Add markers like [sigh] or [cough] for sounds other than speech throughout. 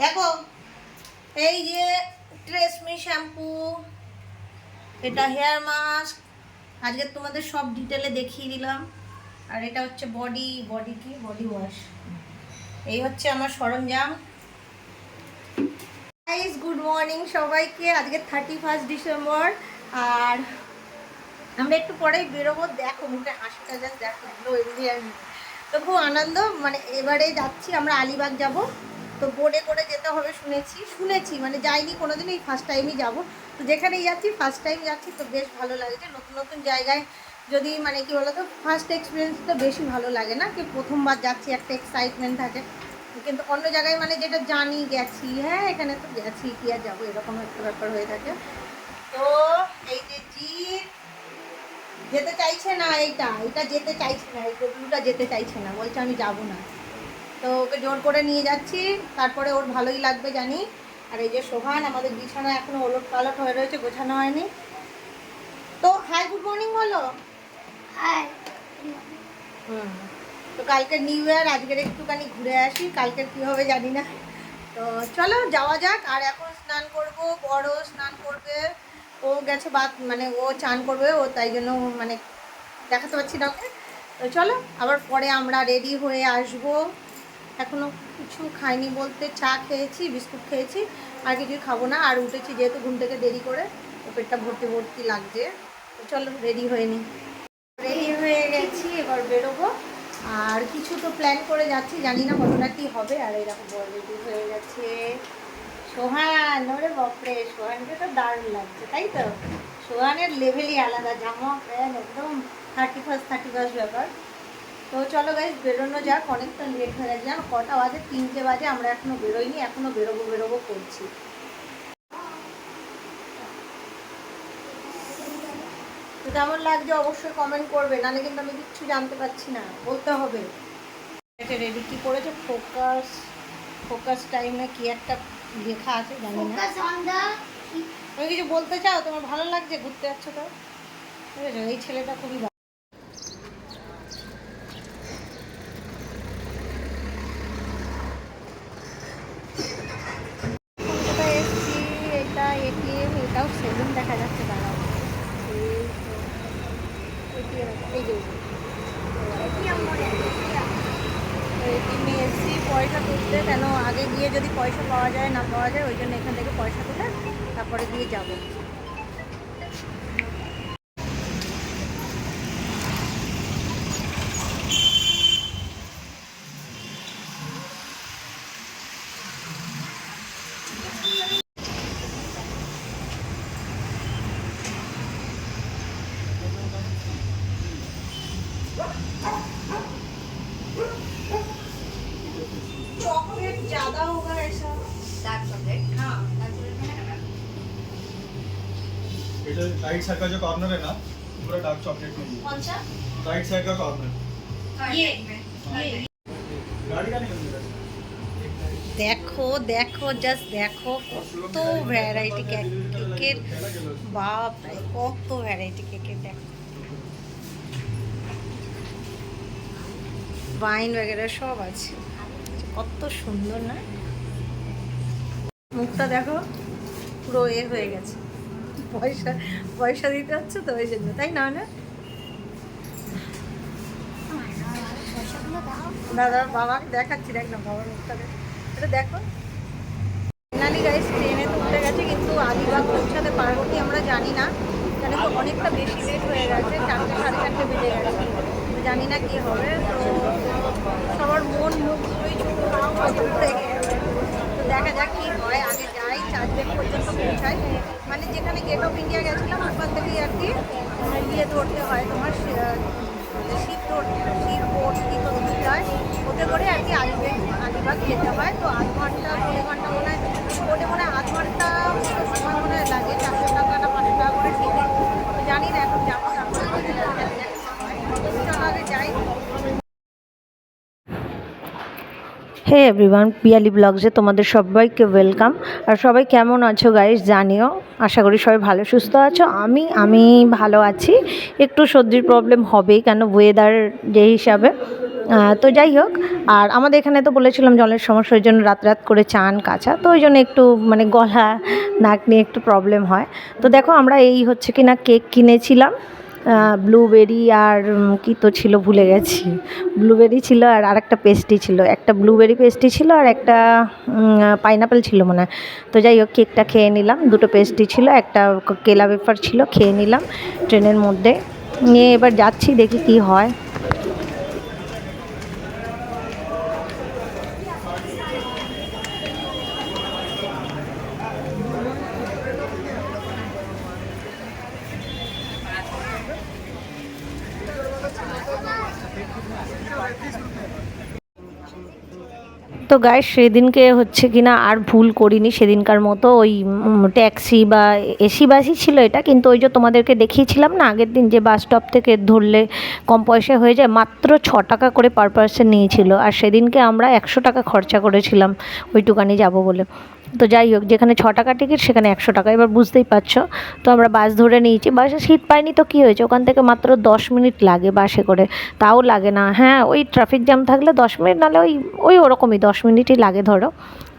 দেখো, এই যে ট্রেসমি শ্যাম্পু এটা হেয়ার মাস্ক আজকে তোমাদের সব ডিটেলে দেখিয়ে দিলাম। আর এটা হচ্ছে বডি বডি কি? বডি ওয়াশ এই হচ্ছে আমার সরঞ্জাম। গুড মর্নিং সবাইকে। আজকে থার্টি ফার্স্ট ডিসেম্বর আর আমরা একটু পরেই বেরোবো। দেখো, মুখে হাসিটা যাক দেখো এমনি তো খুব আনন্দ। মানে এবারে যাচ্ছি, আমরা আলিবাগ যাব। তো বোর্ডে করে যেতে হবে, শুনেছি শুনেছি মানে যাইনি কোনোদিন, এই ফার্স্ট টাইমই যাব। তো যেখানেই যাচ্ছি ফার্স্ট টাইম যাচ্ছি, তো বেশ ভালো লাগছে নতুন নতুন জায়গায় যদি মানে কি বলতো ফার্স্ট এক্সপিরিয়েন্স তো বেশি ভালো লাগে না কি প্রথমবার যাচ্ছি, একটা এক্সাইটমেন্ট থাকে। কিন্তু অন্য জায়গায় মানে যেটা জানি, গেছি হ্যাঁ এখানে তো গেছি, কি আর যাব, এরকম একটা ব্যাপার হয়ে থাকে। তো এই যে যেতে চাইছে না এইটা এটা যেতে চাইছে না, এই যেতে চাইছে না, বলছে আমি যাব না। তো ওকে জোর করে নিয়ে যাচ্ছি তারপরে ওর ভালোই লাগবে জানি। আর এই যে সোহান আমাদের বিছানা এখনও ওলট পালট হয়ে রয়েছে গোছানো হয়নি। তো হাই গুড মর্নিং বলো। হাই হুম তো কালকে নিউ ইয়ার আজকের একটুখানি ঘুরে আসি কালকের কী হবে জানি না। তো চলো যাওয়া যাক আর এখন স্নান করব বড় স্নান করবে। ও গেছে বাদ মানে ও চান করবে ও তাই জন্য মানে দেখাতে পারছি না ওকে। তো চলো আবার পরে আমরা রেডি হয়ে আসব। এখনও কিছু খাইনি বলতে, চা খেয়েছি, বিস্কুট খেয়েছি, আর কিছুই খাব না, আর উঠেছি যেহেতু ঘুম থেকে দেরি করে, তো পেটটা ভর্তি ভর্তি লাগছে। চলো রেডি হয়ে নিই রেডি হয়ে গেছি, এবার বেরোবো। আর কিছু তো প্ল্যান করে যাচ্ছি, জানি না কতটা কি হবে, আর এরকম রেডি হয়ে গেছে। সোহান, ওরে বাপরে, সোহানকে তো দারুণ লাগছে, তাই তো? সোহানের লেভেলই আলাদা, জামা, প্যান্ট, একদম থার্টি ফার্স্ট থার্টি ফার্স্ট ব্যাপার। তো চলো গাইজ বেরোনো যাক অনেকটা লেট হয়ে গেছে। জানো কটা বাজে? তিনটে বাজে আমরা এখনও বেরোইনি এখনও বেরোবো বেরোবো করছি। কেমন লাগছে অবশ্যই কমেন্ট করবে নাহলে কিন্তু আমি কিচ্ছু জানতে পারছি না বলতে হবে। এটা রেডি কি করেছে? ফোকাস ফোকাস টাইমে কি একটা লেখা আছে জানি না। তুমি কিছু বলতে চাও? তোমার ভালো লাগছে? ঘুরতে যাচ্ছ তো? ঠিক আছে এই ছেলেটা খুবই ভালো কলকাতায় এসেছি এটা এটিএম এটাও সেলুন দেখা যাচ্ছে মনে এসেছি পয়সা তুলতে কেন আগে গিয়ে যদি পয়সা পাওয়া যায় না পাওয়া যায় ওই জন্য এখান থেকে পয়সা তুলে তারপরে দিয়ে যাব ये जो राइट साइड का जो कॉर्नर है ना पूरा डार्क चॉकलेट में कौन सा राइट साइड का कॉर्नर ये ये गाड़ी का निकल रहा है দেখো দেখো জাস্ট দেখো কত ভ্যারাইটি কেকের বাপ রে, কত ভ্যারাইটি কেকের দেখো ওয়াইন वगैरह সব আছে কত সুন্দর না মুখটা দেখো পুরো এ হয়ে গেছে পয়সা পয়সা দিতে হচ্ছে তো ওই জন্য, তাই না না দাদা, বাবাকে দেখাচ্ছি, দেখ না বাবার মুখটা দেখ। এটা দেখো। ট্রেনে তো উঠে গেছে, কিন্তু কি আমরা জানি না। কি অনেকটা বেশি লেট হয়ে গেছে, চারটে, সাড়ে চারটে বেজে গেছে। জানি না কি হবে, তো সবার মন মুখ ছোটো তো দেখা যাক কি হয়, আগে যাই বেগ পর্যন্ত পৌঁছাই মানে যেখানে গেট অফ ইন্ডিয়া গেছিলাম, ওখান থেকেই আর কি ইয়ে ধরতে হয় তোমার হয় শিপ বোট কি তো হয় ওতে করে আর কি আলিবাগ আলিবাগ যেতে হয়। তো আধ ঘণ্টা পনেরো ঘণ্টা মনে হয় বোটে মনে হয় আধ ঘণ্টা সময় মনে হয় লাগে। চারশো টাকা না পাঁচশো টাকা করে তো জানি না এখন যাব চলো আগে যাই। হে এভরিওয়ান পিয়ালি ব্লগসে তোমাদের সবাইকে ওয়েলকাম আর সবাই কেমন আছো গাইস জানিও। আশা করি সবাই ভালো, সুস্থ আছো। আমি আমি ভালো আছি। একটু সর্দির প্রবলেম হবেই কেন? ওয়েদার যে হিসাবে। তো যাই হোক, আর আমাদের এখানে তো বলেছিলাম জলের সমস্যার জন্য রাত রাত করে চান কাচা। তো ওই জন্য একটু মানে গলা, নাক নিয়ে একটু প্রবলেম হয়। তো দেখো, আমরা এই হচ্ছে কি না কেক কিনেছিলাম। ব্লুবেরি আর কী তো ছিল ভুলে গেছি। ব্লুবেরি ছিল আর আরেকটা পেস্টি ছিল। একটা ব্লুবেরি পেস্টি ছিল আর একটা পাইনাপেল ছিল মনে হয়। তো যাই হোক কেকটা খেয়ে নিলাম। দুটো পেস্টি ছিল, একটা কেলা পেপার ছিল, খেয়ে নিলাম ট্রেনের মধ্যে। নিয়ে এবার যাচ্ছি, দেখি কি হয়। তো গায়ে, সেদিনকে হচ্ছে কি না আর ভুল করিনি। সেদিনকার মতো ওই ট্যাক্সি বা এসি বাসই ছিল এটা, কিন্তু ওই যে তোমাদেরকে দেখিয়েছিলাম না, আগের দিন যে বাস স্টপ থেকে ধরলে কম পয়সা হয়ে যায়, মাত্র ছ টাকা করে পার পার্সন নিয়েছিল। আর সেদিনকে আমরা একশো টাকা খরচা করেছিলাম, ওইটুকানি যাব বলে। তো যাই হোক, যেখানে ছ টাকা টিকিট সেখানে একশো টাকা। এবার বুঝতেই পারছ, তো আমরা বাস ধরে নিয়েছি। বাসে সিট পাইনি তো কী হয়েছে? ওখান থেকে মাত্র দশ মিনিট লাগে বাসে করে। তাও লাগে না। হ্যাঁ ওই ট্রাফিক জ্যাম থাকলে দশ মিনিট, নাহলে ওই ওই ওরকমই দশ মিনিটই লাগে ধরো।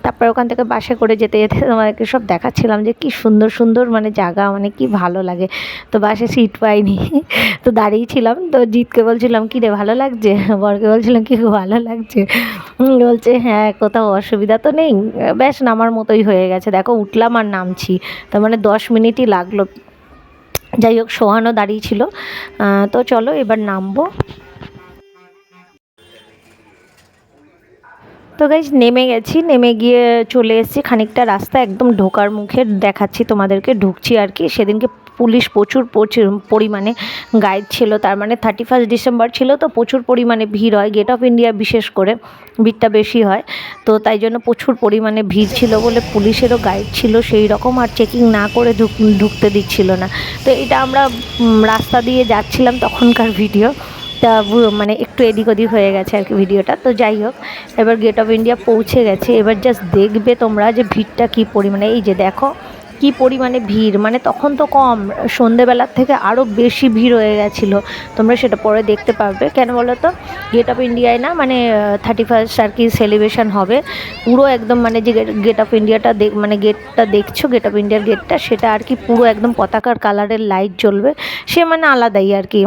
তারপরে ওখান থেকে বাসে করে যেতে যেতে তোমাদেরকে সব দেখাচ্ছিলাম যে কি সুন্দর সুন্দর মানে জায়গা মানে কি ভালো লাগে। তো বাসে সিট পাইনি, তো দাঁড়িয়েছিলাম তো জিতকে বলছিলাম, কি রে, ভালো লাগছে? বরকে বলছিলাম, কি ভালো লাগছে? বলছে হ্যাঁ কোথাও অসুবিধা তো নেই। ব্যাস নামার মতোই হয়ে গেছে। দেখো, উঠলাম আর নামছি। তার মানে দশ মিনিটই লাগল। যাই হোক, সোহানও দাঁড়িয়েছিল তো চলো, এবার নামবো। তো গাইজ নেমে গেছি, নেমে গিয়ে চলে এসেছি খানিকটা রাস্তা একদম ঢোকার মুখে দেখাচ্ছি তোমাদেরকে, ঢুকছি আর কি। সেদিনকে পুলিশ প্রচুর প্রচুর পরিমাণে গাইড ছিল, তার মানে থার্টি ফার্স্ট ডিসেম্বর ছিল তো প্রচুর পরিমাণে ভিড় হয় গেট অফ ইন্ডিয়া বিশেষ করে ভিড়টা বেশি হয়। তো তাই জন্য প্রচুর পরিমাণে ভিড় ছিল বলে পুলিশেরও গাইড ছিল, সেই রকম আর চেকিং না করে ঢুক, ঢুকতে দিচ্ছিল না। তো এটা আমরা রাস্তা দিয়ে যাচ্ছিলাম তখনকার ভিডিও তা মানে একটু এদিক ওদিক হয়ে গেছে আর কি ভিডিওটা। তো যাই হোক, এবার গেট অফ ইন্ডিয়া পৌঁছে গেছে। এবার জাস্ট দেখবে তোমরা যে ভিড়টা কী পরিমাণে। এই যে দেখো, কি পরিমাণে ভিড়। মানে তখন তো কম। সন্ধেবেলার থেকে আরও বেশি ভিড় হয়ে গেছিল। তোমরা সেটা পরে দেখতে পারবে। কেন বলো তো গেট অফ ইন্ডিয়ায় না মানে থার্টি ফার্স্ট আর কি সেলিব্রেশন হবে। পুরো একদম মানে যে গেট অফ ইন্ডিয়াটা দেখ মানে গেটটা দেখছ গেট অফ ইন্ডিয়ার গেটটা সেটা আর কি পুরো একদম পতাকার কালারের লাইট জ্বলবে। সে মানে আলাদাই আর কি।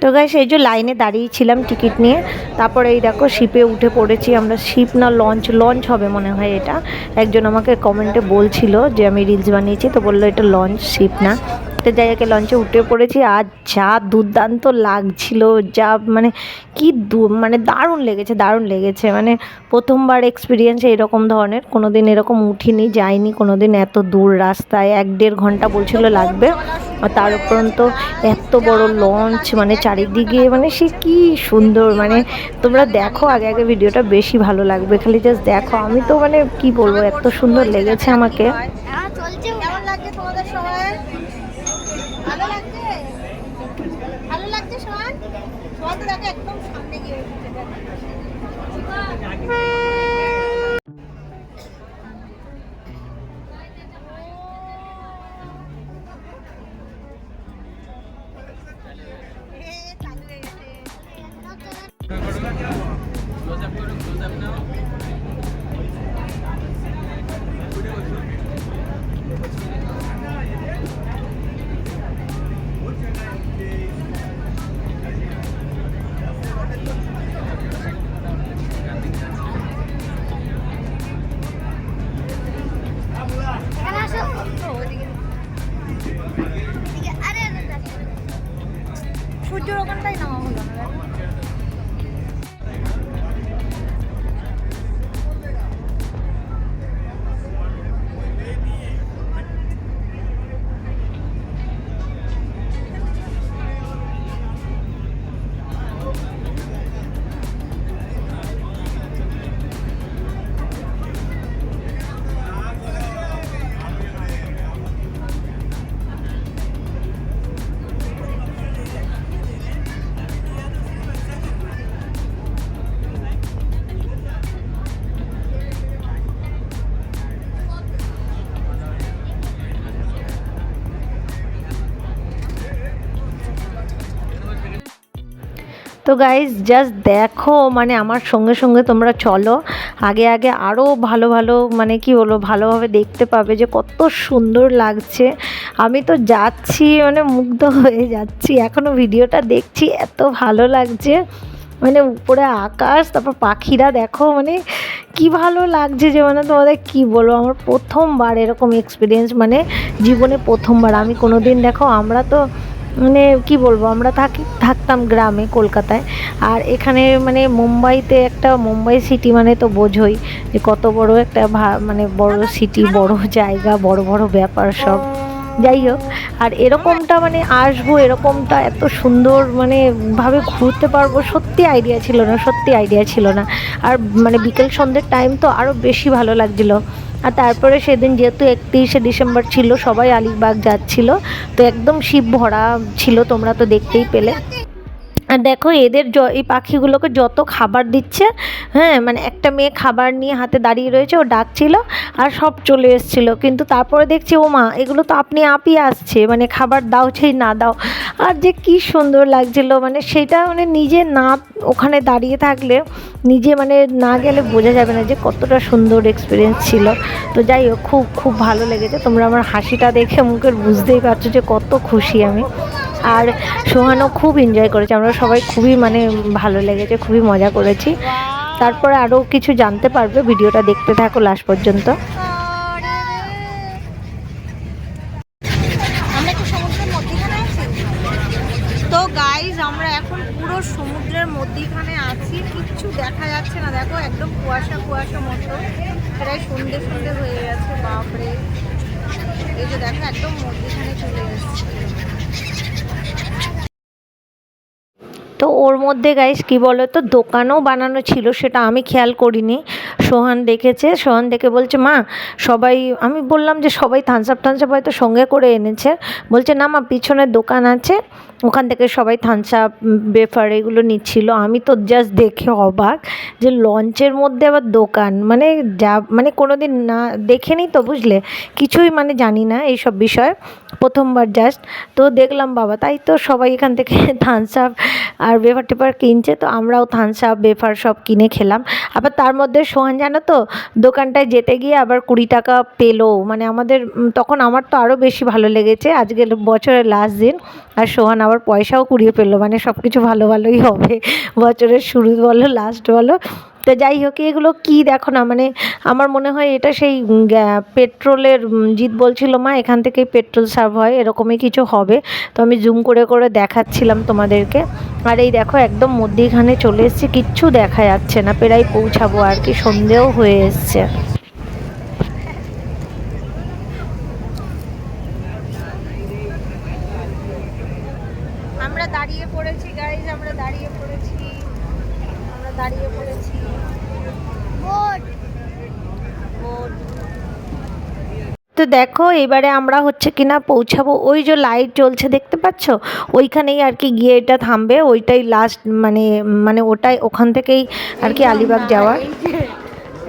তো গাইস সেই যে লাইনে দাঁড়িয়েছিলাম টিকিট নিয়ে, তারপরে এই দেখো শিপে উঠে পড়েছি আমরা। শিপ না লঞ্চ লঞ্চ হবে মনে হয় এটা। একজন আমাকে কমেন্টে বলছিল যে, আমি রিলস বানিয়েছি। তো বলল, এটা লঞ্চ শিপ না। যাই হোক লঞ্চে উঠে পড়েছি। আর যা দুর্দান্ত লাগছিল, যা মানে কি মানে দারুণ লেগেছে দারুণ লেগেছে। মানে প্রথমবার এক্সপিরিয়েন্স এরকম ধরনের। কোনো দিন এরকম উঠিনি, যাইনি কোনো দিন এত দূর রাস্তায়। এক দেড় ঘণ্টা বলছিল লাগবে। আর তার উপরন্ত এত বড় লঞ্চ মানে চারিদিকে মানে সে কি সুন্দর। মানে তোমরা দেখো আগে আগে ভিডিওটা বেশি ভালো লাগবে। খালি জাস্ট দেখো। আমি তো মানে কি বলব, এত সুন্দর লেগেছে আমাকে। Thank you. তো গাইজ জাস্ট দেখো মানে আমার সঙ্গে সঙ্গে তোমরা চলো। আগে আগে আরও ভালো ভালো মানে কি বলব, ভালোভাবে দেখতে পাবে যে কত সুন্দর লাগছে। আমি তো যাচ্ছি মানে মুগ্ধ [laughs] হয়ে যাচ্ছি। এখনও ভিডিওটা দেখছি, এত ভালো লাগছে। মানে উপরে আকাশ, তারপর পাখিরা, দেখো মানে কি ভালো লাগছে যে মানে তোমাদের কি বলব, আমার প্রথমবার এরকম এক্সপিরিয়েন্স মানে জীবনে প্রথমবার। আমি কোনো দিন দেখো, আমরা তো মানে কি বলব, আমরা থাকি, থাকতাম গ্রামে কলকাতায়। আর এখানে মানে মুম্বাইতে একটা, মুম্বাই সিটি মানে তো বোঝোই যে কত বড় একটা মানে বড় সিটি বড় জায়গা, বড় বড় ব্যাপার সব। যাই হোক, আর এরকমটা মানে আসব, এরকমটা এত সুন্দর মানে ভাবে ঘুরতে পারব, সত্যি আইডিয়া ছিল না, সত্যি আইডিয়া ছিল না। আর মানে বিকেল সন্ধ্যের টাইম তো আরও বেশি ভালো লাগছিল। আর তারপরে সেদিন যেহেতু একত্রিশে ডিসেম্বর ছিল, সবাই আলিবাগ যাচ্ছিল, তো একদম শিব ভরা ছিল, তোমরা তো দেখতেই পেলে। আর দেখো এদের য- এই পাখিগুলোকে যত খাবার দিচ্ছে হ্যাঁ মানে একটা মেয়ে খাবার নিয়ে হাতে দাঁড়িয়ে রয়েছে, ও ডাকছিল আর সব চলে এসেছিল। কিন্তু তারপরে দেখছি, ও মা, এগুলো তো আপনি আপই আসছে মানে খাবার দাও সেই না দাও। আর যে কি সুন্দর লাগছিল মানে সেটা মানে নিজে না, ওখানে দাঁড়িয়ে থাকলে নিজে মানে না গেলে বোঝা যাবে না যে কতটা সুন্দর এক্সপিরিয়েন্স ছিল। তো যাই হোক, খুব খুব ভালো লেগেছে। তোমরা আমার হাসিটা দেখে মুখের বুঝতেই পারছ যে কত খুশি আমি। আর সোহানও খুব এনজয় করেছে। আমরা সবাই খুবই মানে ভালো লেগেছে, খুবই মজা করেছি। তারপরে আরও কিছু জানতে পারবে, ভিডিওটা দেখতে থাকো লাস্ট পর্যন্ত আমরা একটু সমুদ্রের মধ্যিখানে আছি তো গাইজ আমরা এখন পুরো সমুদ্রের মধ্যিখানে আছি কিচ্ছু দেখা যাচ্ছে না দেখো একদম কুয়াশা কুয়াশা মতো প্রায় সন্ধে সন্ধে হয়ে গেছে বাপরে এই যে দেখো একদম মধ্যিখানে চলে এসেছি তো ওর মধ্যে গাইস কি বলো তো দোকানও বানানো ছিল, সেটা আমি খেয়াল করিনি। সোহান দেখেছে, সোহান দেখে বলছে, মা, সবাই আমি বললাম যে, সবাই থানসাপ থানসাপ হয়তো সঙ্গে করে এনেছে। বলছে, না মা, পিছনে দোকান আছে। ওখান থেকে সবাই আপ বেফার এগুলো নিচ্ছিল। আমি তো জাস্ট দেখে অবাক যে লঞ্চের মধ্যে আবার দোকান। মানে যা মানে কোনো দিন না দেখেনি তো বুঝলে? কিছুই মানে জানি না এইসব বিষয়। প্রথমবার জাস্ট তো দেখলাম, বাবা, তাই তো সবাই এখান থেকে [laughs] থামস আপ আর বেফার টেফার কিনছে। তো আমরাও থামস আপ বেফার সব কিনে খেলাম। আবার তার মধ্যে সোহান, জানো তো, দোকানটায় যেতে গিয়ে আবার কুড়ি টাকা পেল। মানে আমাদের তখন আমার তো আরও বেশি ভালো লেগেছে। আজকে বছরের লাস্ট দিন। আর সোহান আবার পয়সাও কুড়িয়ে পেল মানে সব কিছু ভালো ভালোই হবে। বছরের শুরু বলো লাস্ট বলো। তো যাই হোক, এগুলো কি দেখো না মানে আমার মনে হয় এটা সেই পেট্রোলের জিত বলছিল মা, এখান থেকেই পেট্রোল সার্ভ হয়, এরকমই কিছু হবে। তো আমি জুম করে করে দেখাচ্ছিলাম তোমাদেরকে। আর এই দেখো, একদম মধ্যিখানে চলে এসেছি, কিচ্ছু দেখা যাচ্ছে না, প্রায় পৌঁছাবো আর কি, সন্ধেও হয়ে এসছে আমরা দাঁড়িয়ে পড়েছি গাইজ আমরা দাঁড়িয়ে পড়েছি আমরা দাঁড়িয়ে পড়েছি। বোট। বোট। তো দেখো এবারে আমরা হচ্ছে কিনা পৌঁছাবো। ওই যে লাইট জ্বলছে দেখতে পাচ্ছ? ওইখানেই আর কি গিয়ে এটা থামবে। ওইটাই লাস্ট মানে মানে ওটাই ওখান থেকেই আর কি আলিবাগ যাওয়া এই যে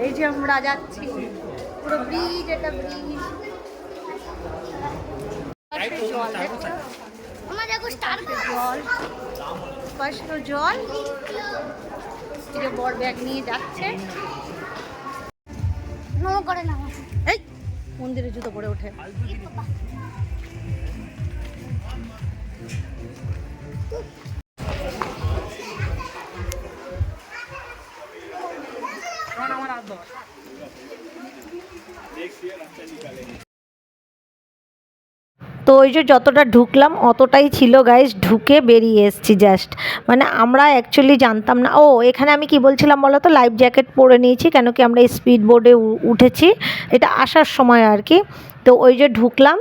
এই যে আমরা যাচ্ছি পুরো ব্রিজ এটা ব্রিজ জল দেখছ? আমার দেখো স্টার জল স্পষ্ট জল। বড় ব্যাগ নিয়ে যাচ্ছে। করে না এই মন্দিরে জুতো পরে ওঠে। তো ওই যে যতটা ঢুকলাম, অতটাই ছিল গাইস ঢুকে বেরিয়ে এসছি জাস্ট মানে আমরা অ্যাকচুয়ালি জানতাম না। ও, এখানে আমি কি বলছিলাম বলো তো? লাইফ জ্যাকেট পরে নিয়েছি, কেন কি আমরা স্পিড বোর্ডে উঠেছি। এটা আসার সময় আর কি। তো ওই যে ঢুকলাম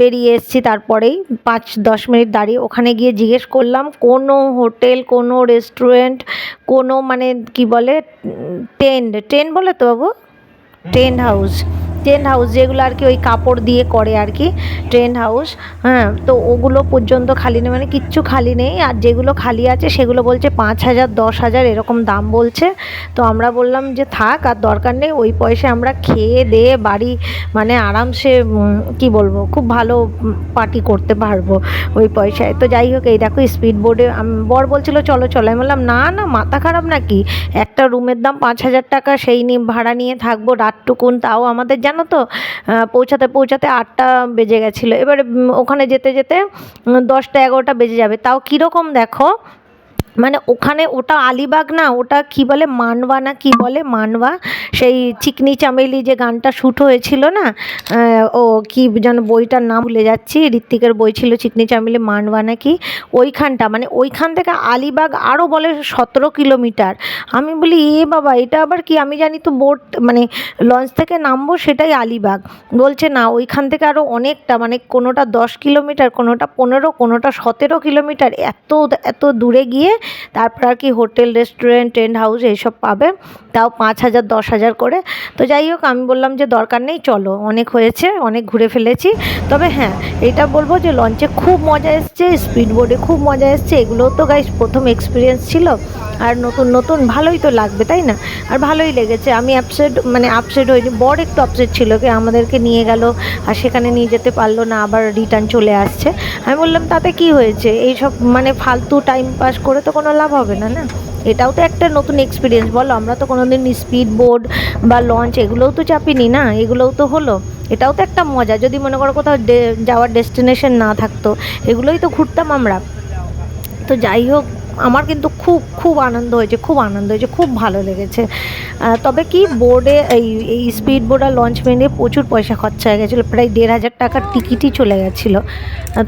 বেরিয়ে এসছি তারপরেই। পাঁচ, দশ মিনিট দাঁড়িয়ে ওখানে গিয়ে জিজ্ঞেস করলাম, কোনো হোটেল, কোনো রেস্টুরেন্ট কোনো মানে কি বলে টেন্ট টেন্ট বলে তো বাবু? টেন্ট হাউস টেন্ট হাউস যেগুলো আর কি ওই কাপড় দিয়ে করে আর কি টেন্ট হাউস হ্যাঁ তো ওগুলো পর্যন্ত খালি নেই মানে কিচ্ছু খালি নেই, আর যেগুলো খালি আছে সেগুলো বলছে পাঁচ হাজার, দশ হাজার এরকম দাম বলছে। তো আমরা বললাম যে থাক, আর দরকার নেই, ওই পয়সায় আমরা খেয়ে দিয়ে বাড়ি মানে আরামসে কি বলব, খুব ভালো পার্টি করতে পারব ওই পয়সায়। তো যাই হোক, এই দেখো স্পিড বোর্ডে বর বলছিল, চলো চলো। আমি বললাম, না না, মাথা খারাপ নাকি? একটা রুমের দাম পাঁচ হাজার টাকা, সেই নিয়ে ভাড়া নিয়ে থাকব, রাতটুকুন, তাও আমাদের জানো তো? পৌঁছাতে পৌঁছাতে আটটা বেজে গেছিল। এবারে ওখানে যেতে যেতে দশটা এগারোটা বেজে যাবে। তাও কীরকম দেখো? মানে ওখানে ওটা আলিবাগ না, ওটা কি বলে মানবা না কি বলে মানবা সেই চিকনি চামেলি যে গানটা শ্যুট হয়েছিল না ও কি যেন বইটার নাম ভুলে যাচ্ছি, ঋত্বিকের বই ছিল চিকনি চামেলি মানবা নাকি ওইখানটা মানে ওইখান থেকে আলিবাগ আরও বলে সতেরো কিলোমিটার। আমি বলি, এ বাবা, এটা আবার কি? আমি জানি তো বোট মানে লঞ্চ থেকে নামবো সেটাই আলিবাগ। বলছে, না, ওইখান থেকে আরও অনেকটা মানে কোনোটা দশ কিলোমিটার, কোনোটা পনেরো, কোনোটা সতেরো কিলোমিটার, এত এত দূরে গিয়ে তারপর আর কি হোটেল, রেস্টুরেন্ট, টেন্ট হাউস এইসব পাবে। তাও পাঁচ হাজার, দশ হাজার করে। তো যাই হোক, আমি বললাম যে দরকার নেই, চলো। অনেক হয়েছে, অনেক ঘুরে ফেলেছি। তবে হ্যাঁ এটা বলব যে লঞ্চে খুব মজা এসছে স্পিড বোর্ডে খুব মজা এসছে। এগুলোও তো গাইস প্রথম এক্সপিরিয়েন্স ছিল। আর নতুন নতুন ভালোই তো লাগবে, তাই না? আর ভালোই লেগেছে। আমি আপসেট মানে আপসেট হইনি, বড় একটু আপসেট ছিল কি আমাদেরকে নিয়ে গেল আর সেখানে নিয়ে যেতে পারল না, আবার রিটার্ন চলে আসছে। আমি বললাম, তাতে কি হয়েছে? এইসব মানে ফালতু টাইম পাস করে তো কোনো লাভ হবে না না? এটাও তো একটা নতুন এক্সপিরিয়েন্স বলো। আমরা তো কোনো দিন স্পিড বোর্ড বা লঞ্চ এগুলোও তো চাপিনি, না? এগুলোও তো হলো। এটাও তো একটা মজা, যদি মনে করো কোথাও যাওয়ার ডেস্টিনেশন না থাকতো, এগুলোই তো ঘুরতাম আমরা। তো যাই হোক আমার কিন্তু খুব খুব আনন্দ হয়েছে, খুব আনন্দ হয়েছে, খুব ভালো লেগেছে। তবে কি বোর্ডে এই এই স্পিড বোর্ড আর লঞ্চ মেনে প্রচুর পয়সা খরচা হয়ে গেছিল, প্রায় দেড় হাজার টাকার টিকিটই চলে গেছিল।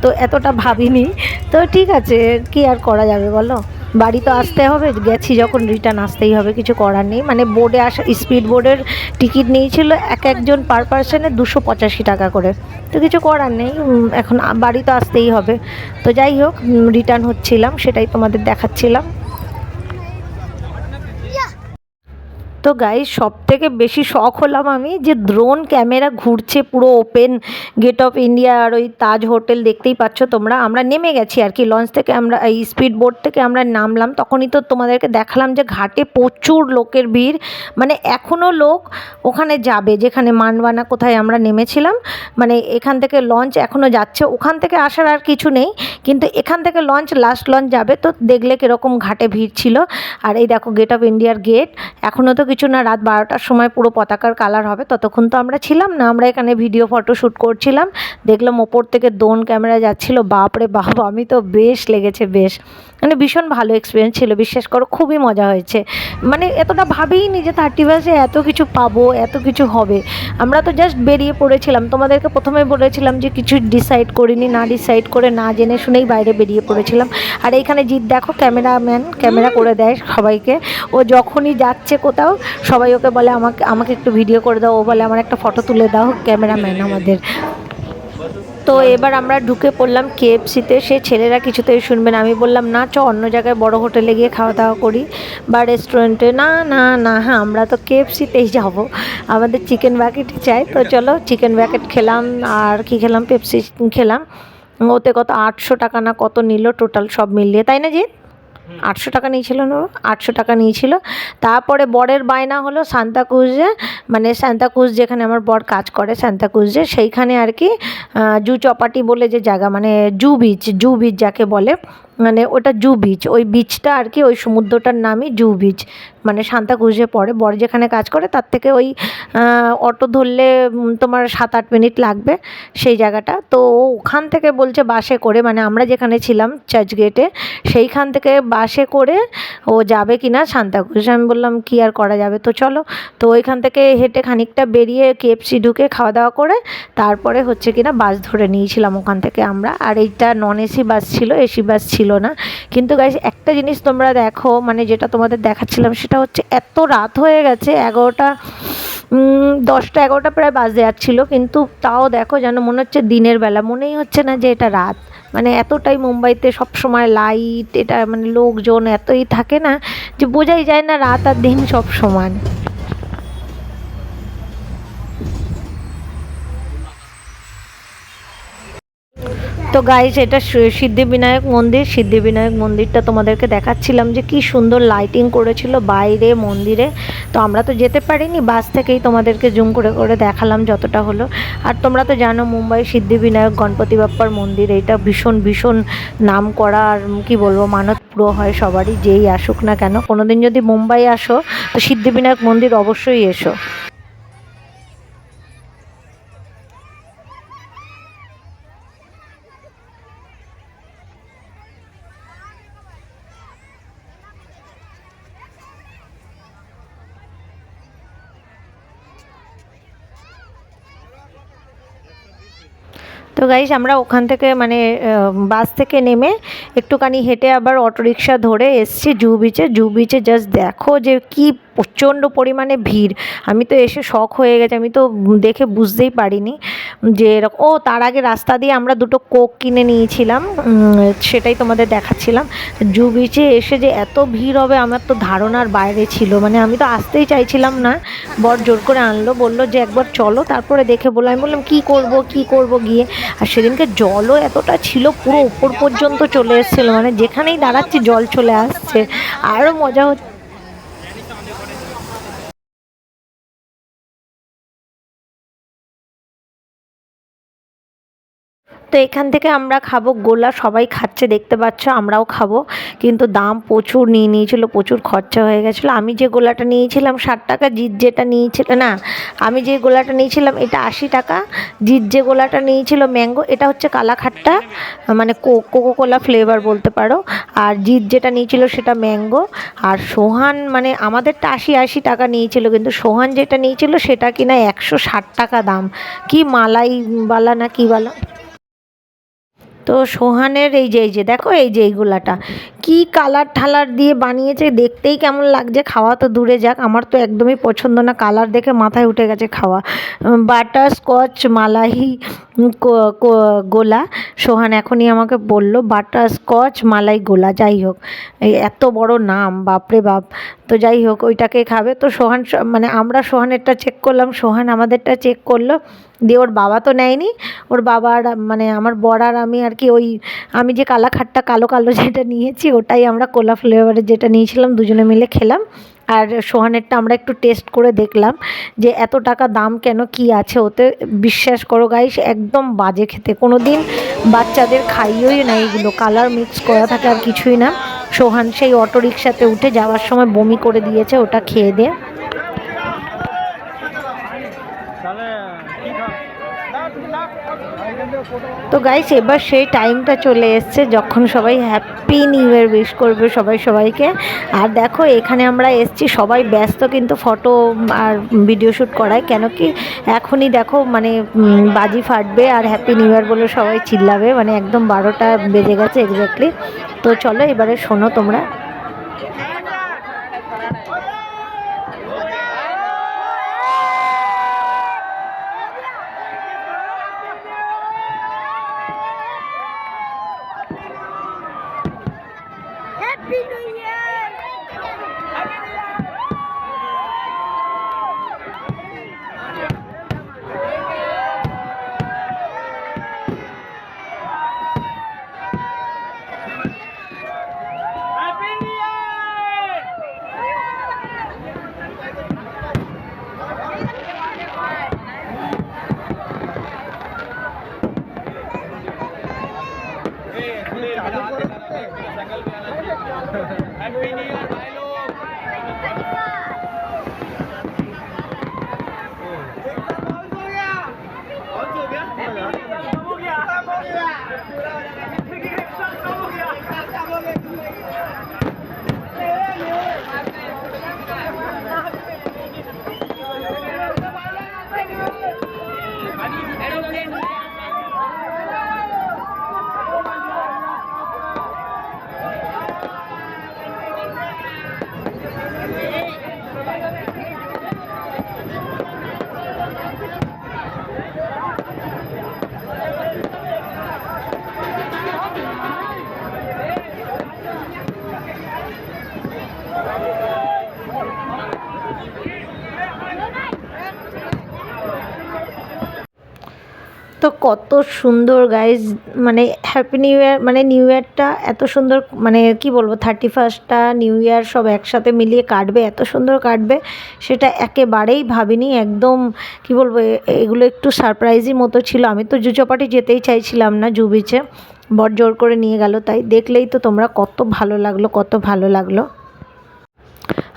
তো এতটা ভাবিনি। তো ঠিক আছে, কি আর করা যাবে বলো? বাড়ি তো আসতে হবে, গেছি যখন রিটার্ন আসতেই হবে, কিছু করার নেই। মানে বোর্ডে আসা স্পিড বোর্ডের টিকিট নিয়েছিল এক একজন পার পার্সনে দুশো পঁচাশি টাকা করে। তো কিছু করার নেই এখন বাড়ি তো আসতেই হবে। তো যাই হোক রিটার্ন হচ্ছিলাম, সেটাই তোমাদের দেখাচ্ছিলাম। তো গাই সব থেকে বেশি শখ হলাম আমি যে ড্রোন ক্যামেরা ঘুরছে পুরো ওপেন গেট অফ ইন্ডিয়া আর ওই তাজ হোটেল দেখতেই পাচ্ছ তোমরা। আমরা নেমে গেছি আর কি লঞ্চ থেকে আমরা, এই স্পিড বোট থেকে আমরা নামলাম। তখনই তো তোমাদেরকে দেখালাম যে ঘাটে প্রচুর লোকের ভিড়। মানে এখনও লোক ওখানে যাবে, যেখানে মানবানা কোথায় আমরা নেমেছিলাম। মানে এখান থেকে লঞ্চ এখনও যাচ্ছে। ওখান থেকে আসার আর কিছু নেই, কিন্তু এখান থেকে লঞ্চ লাস্ট লঞ্চ যাবে। তো দেখলে কীরকম ঘাটে ভিড় ছিল। আর এই দেখো গেট অফ ইন্ডিয়ার গেট এখনও তো কিছু না রাত বারোটার সময় পুরো পতাকার কালার হবে। ততক্ষণ তো আমরা ছিলাম না, আমরা এখানে ভিডিও ফটো শ্যুট করছিলাম। দেখলাম ওপর থেকে দোন ক্যামেরা যাচ্ছিল। বাপরে বাপ, আমি তো বেশ লেগেছে, বেশ। মানে ভীষণ ভালো এক্সপিরিয়েন্স ছিল, বিশ্বাস করো খুবই মজা হয়েছে। মানে এতটা ভাবিনি যে থার্টি বাসে এত কিছু পাবো, এত কিছু হবে। আমরা তো জাস্ট বেরিয়ে পড়েছিলাম। তোমাদেরকে প্রথমে বলেছিলাম যে কিছু ডিসাইড করিনি, না ডিসাইড করে, না জেনে শুনেই বাইরে বেরিয়ে পড়েছিলাম। আর এইখানে জিৎ দেখো ক্যামেরাম্যান ক্যামেরা করে দেয় সবাইকে। ও যখনই যাচ্ছে কোথাও সবাই ওকে বলে, আমাকে আমাকে একটু ভিডিও করে দাও। ও বলে, আমার একটা ফটো তুলে দাও ক্যামেরাম্যান আমাদের। তো এবার আমরা ঢুকে পড়লাম কেএফসিতে সে ছেলেরা কিছুতেই শুনবে না। আমি বললাম, না, চ, অন্য জায়গায় বড় হোটেলে গিয়ে খাওয়া দাওয়া করি বা রেস্টুরেন্টে না না না হ্যাঁ আমরা তো কেএফসিতেই যাব। আমাদের চিকেন ব্যাকেটই চাই। তো চলো চিকেন ব্যাকেট খেলাম। আর কি খেলাম? পেপসি খেলাম। ওতে কত আটশো টাকা না কত নিল টোটাল সব মিলিয়ে। তাই না জি আটশো টাকা নিয়েছিল আটশো টাকা নিয়েছিল। তারপরে বরের বায়না হলো সান্তাকুজে মানে সান্তাকুজ যেখানে আমার বর কাজ করে সান্তাকুজে সেইখানে আর কি জু চপাটি বলে যে জায়গা মানে জু বিচ জু বিচ যাকে বলে মানে ওটা জু বিচ ওই বিচটা আর কি ওই সমুদ্রটার নামই জু বিচ মানে সান্তাকুজে পড়ে, বর যেখানে কাজ করে তার থেকে ওই অটো ধরলে তোমার সাত আট মিনিট লাগবে সেই জায়গাটা। তো ওখান থেকে বলছে বাসে করে মানে আমরা যেখানে ছিলাম চার্চ গেটে সেইখান থেকে বাসে করে ও যাবে কি না সান্তাকুজ আমি বললাম, কি আর করা যাবে? তো চলো। তো ওইখান থেকে হেঁটে খানিকটা বেরিয়ে কেএফসি ঢুকে খাওয়া দাওয়া করে, তারপরে হচ্ছে কি না বাস ধরে নিয়েছিলাম ওখান থেকে আমরা। আর এইটা নন এসি বাস ছিল এসি বাস ছিল ছিল না। কিন্তু গাইজ একটা জিনিস তোমরা দেখো মানে যেটা তোমাদের দেখাচ্ছিলাম, সেটা হচ্ছে এত রাত হয়ে গেছে, এগারোটা দশটা, এগারোটা প্রায় বাজে যাচ্ছিল, কিন্তু তাও দেখো যেন মনে হচ্ছে দিনের বেলা। মনেই হচ্ছে না যে এটা রাত। মানে এতটাই মুম্বাইতে সব সময় লাইট এটা মানে লোকজন এতই থাকে না যে বোঝাই যায় না রাত আর দিন সব সমান তো গাইস এটা সিদ্ধিবিনায়ক মন্দির। সিদ্ধিবিনায়ক মন্দিরটা তোমাদেরকে দেখাচ্ছিলাম যে কি সুন্দর লাইটিং করেছিল বাইরে মন্দিরে। তো আমরা তো যেতে পারিনি বাস থেকেই তোমাদেরকে জুম করে করে দেখালাম যতটা হলো। আর তোমরা তো জানো, মুম্বাই সিদ্ধিবিনায়ক গণপতি বাপ্পার মন্দির, এটা ভীষণ ভীষণ নাম করা আর কী বলব, মানত পুরো হয় সবারই, যেই আসুক না কেন। কোনোদিন যদি মুম্বাই আসো, তো সিদ্ধিবিনায়ক মন্দির অবশ্যই এসো। তো গাইস আমরা ওখান থেকে মানে বাস থেকে নেমে একটুখানি হেঁটে আবার অটোরিকশা ধরে এসছি জু বিচে জু বিচে জাস্ট দেখো যে কি প্রচণ্ড পরিমাণে ভিড়। আমি তো এসে শখ হয়ে গেছে, আমি তো দেখে বুঝতেই পারিনি যে এরকম, ও তার আগে রাস্তা দিয়ে আমরা দুটো কোক কিনে নিয়েছিলাম সেটাই তোমাদের দেখাচ্ছিলাম। জু বিচে এসে যে এত ভিড় হবে, আমার তো ধারণার বাইরে ছিল। মানে আমি তো আসতেই চাইছিলাম না, বর জোর করে আনলো, বলল যে একবার চলো, তারপরে দেখে বলল, আমি বললাম, কী করব, কি করব গিয়ে? আর সেদিনকে জলও এতটা ছিল, পুরো উপর পর্যন্ত চলে এসেছিল। মানে যেখানেই দাঁড়াচ্ছি, জল চলে আসছে। আরও মজা হচ্ছে। তো এখান থেকে আমরা খাব গোলা সবাই খাচ্ছে, দেখতে পাচ্ছ আমরাও খাব। কিন্তু দাম প্রচুর নিয়ে নিয়েছিল, প্রচুর খরচা হয়ে গেছিল। আমি যে গোলাটা নিয়েছিলাম ষাট টাকা, জিৎ যেটা নিয়েছিল, না, আমি যে গোলাটা নিয়েছিলাম এটা আশি টাকা, জিৎ যে গোলাটা নিয়েছিল ম্যাঙ্গো, এটা হচ্ছে কালাখাট্টা মানে কোকো কোলা ফ্লেভার বলতে পারো। আর জিৎ যেটা নিয়েছিল সেটা ম্যাঙ্গো। আর সোহান মানে আমাদেরটা আশি আশি টাকা নিয়েছিল, কিন্তু সোহান যেটা নিয়েছিল সেটা কিনা একশো ষাট টাকা দাম। কি মালাই বালা না কি বালা? তো সোহানের এই যে এই যে, দেখো এই যে এইগুলাটা। কি কালার ঠালার দিয়ে বানিয়েছে, দেখতেই কেমন লাগছে। খাওয়া তো দূরে যাক, আমার তো একদমই পছন্দ না কালার দেখে মাথায় উঠে গেছে খাওয়া। বাটার স্কচ কো- গোলা। সোহান এখনই আমাকে বলল বাটার স্কচ মালাই, গোলা। যাই হোক এত বড় নাম, বাপরে বাপ। তো যাই হোক, ওইটাকে খাবে। তো সোহান মানে আমরা সোহানেরটা চেক করলাম। সোহান আমাদেরটা চেক করল। দিয়ে ওর বাবা তো নেয়নি। ওর বাবার মানে আমার বর আর আমি আর কি ওই, আমি যে কালাখাট্টা কালো কালো যেটা নিয়েছি, ওটাই আমরা কোলা ফ্লেভারের যেটা নিয়েছিলাম, দুজনে মিলে খেলাম। আর সোহানেরটা আমরা একটু টেস্ট করে দেখলাম যে এত টাকা দাম কেন কি আছে? ওতে বিশ্বাস করো গাইস একদম বাজে খেতে। কোনো দিন বাচ্চাদের খাইয়েই না এগুলো কালার মিক্স করা থাকে আর কিছুই না। সোহান সেই অটোরিকশাতে উঠে যাওয়ার সময় বমি করে দিয়েছে ওটা খেয়ে দিয়ে তো গাইস এবার সেই টাইমটা চলে এসছে যখন সবাই হ্যাপি নিউ ইয়ার উইশ করবে সবাই সবাইকে। আর দেখো, এখানে আমরা এসছি, সবাই ব্যস্ত কিন্তু ফটো আর ভিডিও শ্যুট করায়। কেন কি, এখনই দেখো মানে বাজি ফাটবে আর হ্যাপি নিউ ইয়ার বলে সবাই চিল্লাবে। মানে একদম বারোটা বেজে গেছে এক্স্যাক্টলি তো চলো, এবারে শোনো তোমরা happy new year Happy New Year! তো কত সুন্দর গাইজ মানে হ্যাপি নিউ ইয়ার মানে নিউ ইয়ারটা এত সুন্দর মানে কি বলব থার্টি ফার্স্টটা নিউ ইয়ার সব একসাথে মিলিয়ে কাটবে, এত সুন্দর কাটবে, সেটা একেবারেই ভাবিনি। একদম, কি বলব এগুলো একটু সারপ্রাইজই মতো ছিল। আমি তো জুচপাটি যেতেই চাইছিলাম না জু বিচে বর জোর করে নিয়ে গেল, তাই দেখলেই তো তোমরা কত ভালো লাগল, কত ভালো লাগল।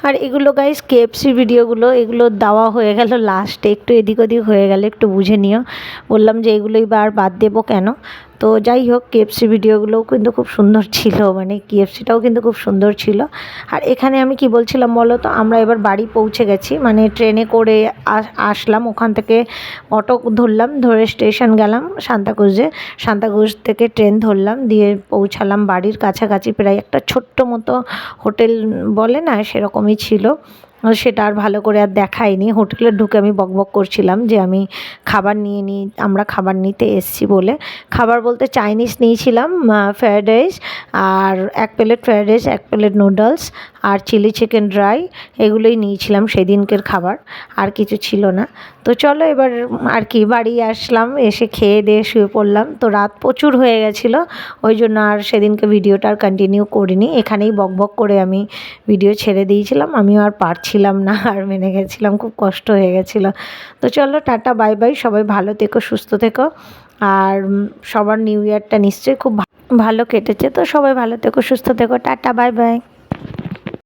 আর এগুলো গাইস কেএফসি ভিডিওগুলো এগুলো দেওয়া হয়ে গেল লাস্টে একটু এদিক ওদিক হয়ে গেলে, একটু বুঝে নিও। বললাম যে এগুলোই আর বাদ দেবো কেন? তো যাই হোক কেএফসি ভিডিওগুলোও কিন্তু খুব সুন্দর ছিল মানে কেএফসিটাও কিন্তু খুব সুন্দর ছিল। আর এখানে আমি কি বলছিলাম বলো তো, আমরা এবার বাড়ি পৌঁছে গেছি মানে ট্রেনে করে আসলাম, ওখান থেকে অটো ধরলাম, ধরে স্টেশন গেলাম সান্তাকুজে সান্তাকুজ থেকে ট্রেন ধরলাম, দিয়ে পৌঁছালাম বাড়ির কাছাকাছি, প্রায় একটা ছোট্ট মতো হোটেল বলে না, সেরকমই ছিল। সেটা আর ভালো করে আর দেখায়নি। হোটেলে ঢুকে আমি বকবক করছিলাম যে আমি খাবার নিয়ে নিই আমরা খাবার নিতে এসছি বলে। খাবার বলতে চাইনিজ নিয়েছিলাম ফ্রায়েড রাইস আর এক প্লেট ফ্রায়েড রাইস, এক প্লেট নুডলস আর চিলি চিকেন ড্রাই এগুলোই নিয়েছিলাম সেদিনকের খাবার, আর কিছু ছিল না। তো চলো এবার আর কি, বাড়ি আসলাম, এসে খেয়ে দিয়ে শুয়ে পড়লাম। তো রাত প্রচুর হয়ে গেছিল, ওই জন্য আর সেদিনকে ভিডিওটা আর কন্টিনিউ করিনি। এখানেই বকবক করে আমি ভিডিও ছেড়ে দিয়েছিলাম, আমিও আর পারছিলাম না, আর মেনে গেছিলাম, খুব কষ্ট হয়ে গেছিল। তো চলো টাটা, বাই বাই, সবাই ভালো থেকো, সুস্থ থেকো। আর সবার নিউ ইয়ারটা নিশ্চয়ই খুব ভালো কেটেছে, তো সবাই ভালো থেকো, সুস্থ থেকো, টাটা, বাই বাই।